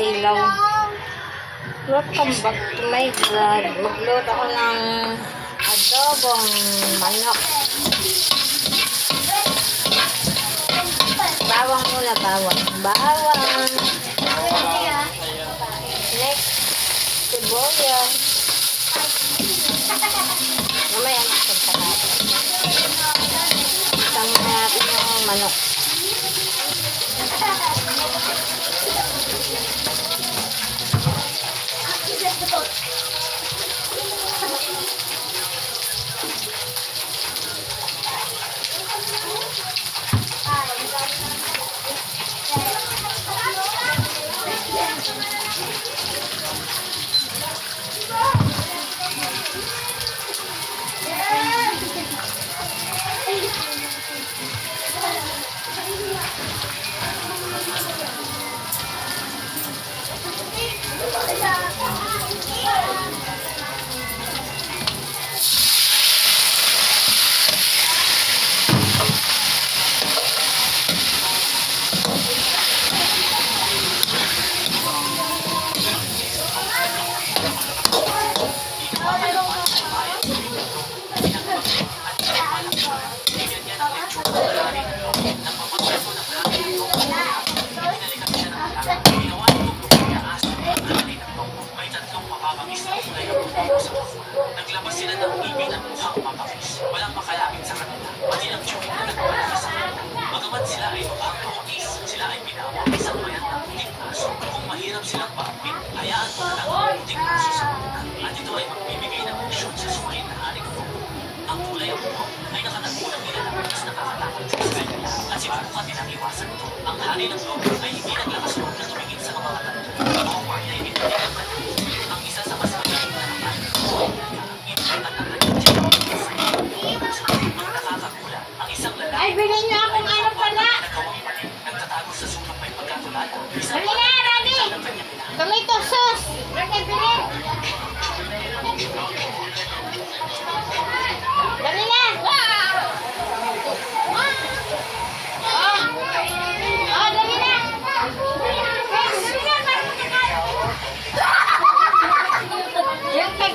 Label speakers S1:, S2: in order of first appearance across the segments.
S1: ilaw. Welcome back to my vlog. Magluto ako ng adobong manok. Bawang muna, bawang. Bawang. Next, sibuyas. Mamaya natin Thank
S2: you. Sila ng ibig at mukhang mapakis. Walang makalapit sa kanila. Pati ng tiyong na nagpapalaki sa kanila. Bagamat sila ay mukhang mapakis, sila ay binawa isang bayan ng puting aso. Kung mahirap silang paapin, hayaan mo na ang puting aso sa punan. At ito ay magbibigay ng misyon sa sumayin na haring ito. Ang kulay ang buhok ay nakatagulang nilalang mas nakakatakot sa kanila. At siguro ka nilang iwasan ito. Ang hari ng lobo ay hindi naglakas loob na tumingin sa mga mata. Howard ay hindi naman
S3: Dali na, Rabi! Tomato sauce! Rabi, bilhin! Dali na! Oh! Oh, dali na! Guys, dali na, para makakain. Yung tag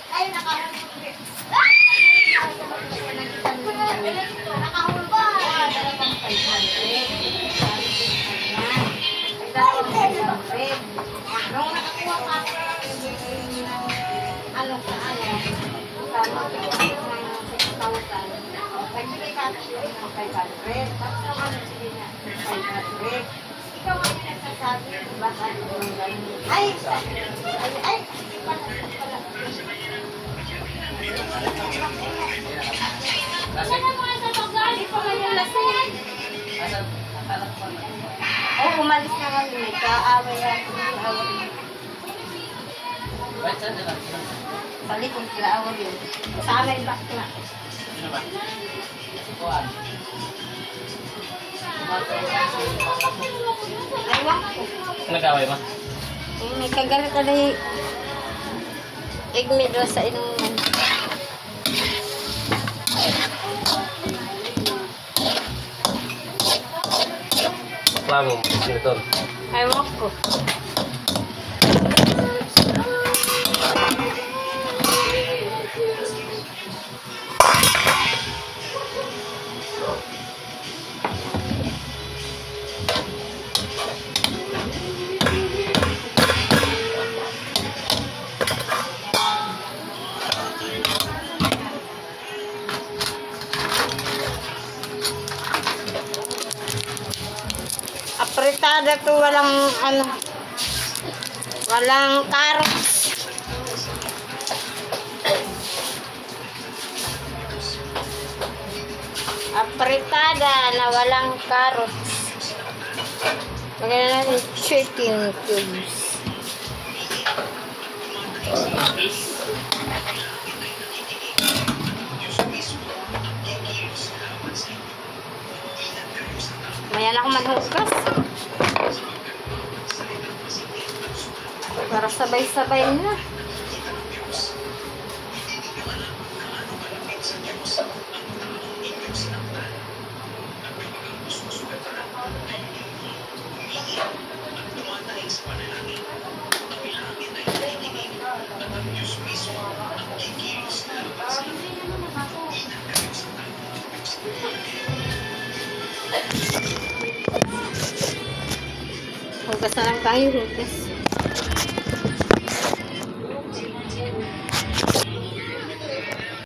S3: Nung nakakuha ka ano sa ano, tama ko ng 6,000. Nagbigay ka ng 500. Tapos naman nagbigay niya ng 500. Ikaw ang nagsasabi kung bakit yung ganun. Ay! Ay! Ay! Saan ang mga natagali pa ngayon lasing?
S1: Oh, umalis na kami. Kaaway ako. Kaaway. Sa likod sila awag yun. Sa amin back na. Aywan ko.
S4: Nag-away?
S1: Eh, May kagalit na rin. Igmidro sa inuman.
S4: Слава вам,
S1: Светлана. Ай, ловко. Apretada to walang ano walang carrots.
S3: Apritada na walang carrots. Na natin chicken cubes. Maya na ako manhugas. Sabay-sabay na. Hugas na lang tayo, hugas.